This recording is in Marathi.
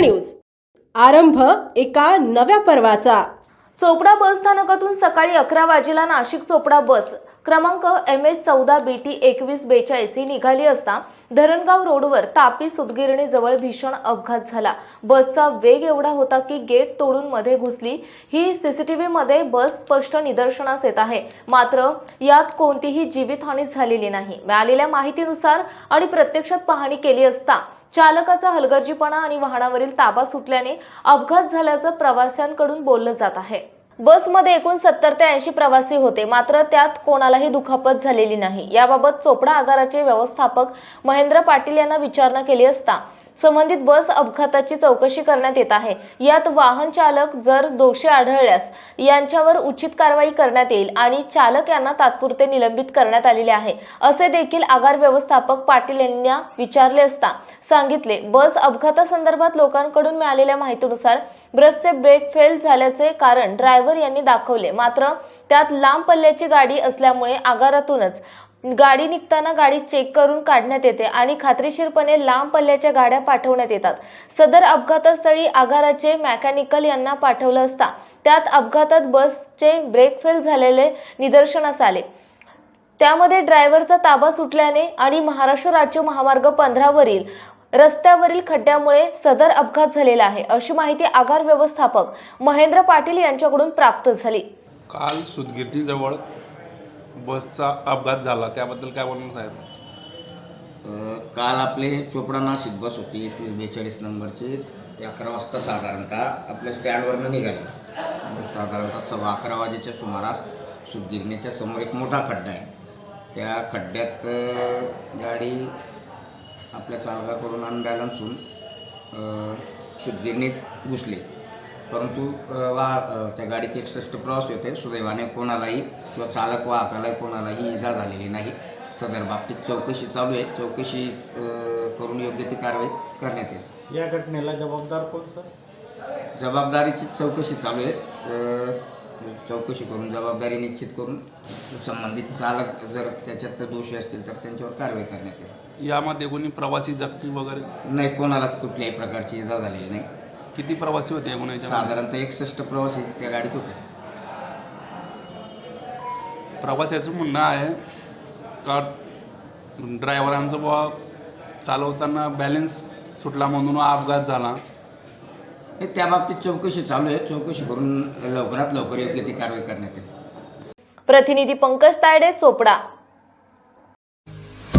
न्यूज. आरंभ एका नव्या पर्वाचा. चोपडा बस स्थानकातून सकाळी अकरा वाजेला नाशिक चोपडा बस क्रमांक एम एच चौदा बी टी एकवीस बेचाळीस ही निघाली असता धरणगाव रोडवर तापी सुतगिरणी जवळ भीषण अपघात झाला. बसचा वेग एवढा होता की गेट तोडून मध्ये घुसली. ही सीसीटीव्हीमध्ये बस स्पष्ट निदर्शनास येत आहे. मात्र यात कोणतीही जीवितहानी झालेली नाही. मिळालेल्या माहितीनुसार आणि प्रत्यक्षात पाहणी केली असता चालकाचा हलगर्जीपणा आणि वाहनावरील ताबा सुटल्याने अपघात झाल्याचं प्रवाशांकडून बोललं जात आहे. बसमध्ये एकूण सत्तर ते ऐंशी प्रवासी होते मात्र त्यात कोणालाही दुखापत झालेली नाही. याबाबत चोपडा आगाराचे व्यवस्थापक महेंद्र पाटील यांना विचारणा केली असता संबंधित बस अपघाताची चौकशी करण्यात येत आहे. यात वाहन चालक जर दोषी आढळल्यास यांच्यावर उचित कारवाई करण्यात येईल आणि चालक यांना तात्पुरते निलंबित करण्यात आलेले आहे. असे देखील आगार व्यवस्थापक पाटील यांना विचारले असता सांगितले बस अपघातासंदर्भात लोकांकडून मिळालेल्या माहितीनुसार बसचे ब्रेक फेल झाल्याचे कारण ड्रायव्हर यांनी दाखवले मात्र त्यात लांब पल्ल्याची गाडी असल्यामुळे आगारातूनच गाडी निघताना गाडी चेक करून काढण्यात येते आणि खात्रीशीरपणे लांब पल्ल्याच्या गाड्या पाठवण्यात येतात. सदर अपघातस्थळी आगाराचे मेकॅनिकल यांना पाठवलं असता त्यात अपघातात बसचे ब्रेक फेल झालेले निदर्शनास आले. त्यामध्ये ड्रायव्हरचा ताबा सुटल्याने आणि महाराष्ट्र राज्य महामार्ग पंधरावरील रस्त्यावरील खड्ड्यामुळे सदर अपघात झालेला आहे अशी माहिती आगार व्यवस्थापक महेंद्र पाटील यांच्याकडून प्राप्त झाली. काल सुदगिरणीजवळ बसचा अपघात झाला त्याबद्दल काय बोलणार साहेब? काल आपले चोपडा नाशिक बस होती एकवीस बेचाळीस नंबरची ते अकरा वाजता साधारणतः आपल्या स्टँडवरनं निघाली. तर साधारणतः सव्वा अकरा वाजेच्या सुमारास सुगिरणीच्या समोर एक मोठा खड्डा आहे. त्या खड्ड्यात गाडी आपल्या चालकाकडून अनबॅलन्स होऊन सुदगिरणीत घुसली. परंतु वा त्या गाडीत एकसष्ट प्रवासी होते सुदैवाने कोणालाही किंवा चालक वाहकालाही कोणालाही इजा झालेली नाही. सदर बाबतीत चौकशी चालू आहे. चौकशी करून योग्य ती कारवाई करण्यात येईल. या घटनेला जबाबदार कोण सर? जबाबदारीची चौकशी चालू आहे. चौकशी करून जबाबदारी निश्चित करून संबंधित चालक जर त्याच्यात दोषी असतील तर त्यांच्यावर कारवाई करण्यात येईल. यामध्ये कोणी प्रवासी जखमी वगैरे? नाही कोणालाच कुठल्याही प्रकारची इजा झालेली नाही. किती प्रवासी होते एकूण याच्यामध्ये साधारणतः एकसष्ट प्रवासी त्या गाडीत होते. प्रवाशाचं म्हणणं आहे का ड्रायव्हरांचं बुवा चालवताना बॅलेन्स सुटला म्हणून हा अपघात झाला? नाही, त्या बाबतीत चौकशी चालू आहे चौकशी करून लवकरात लवकर योग्य ती कारवाई करण्यात येईल. प्रतिनिधी पंकज तायडे चोपडा.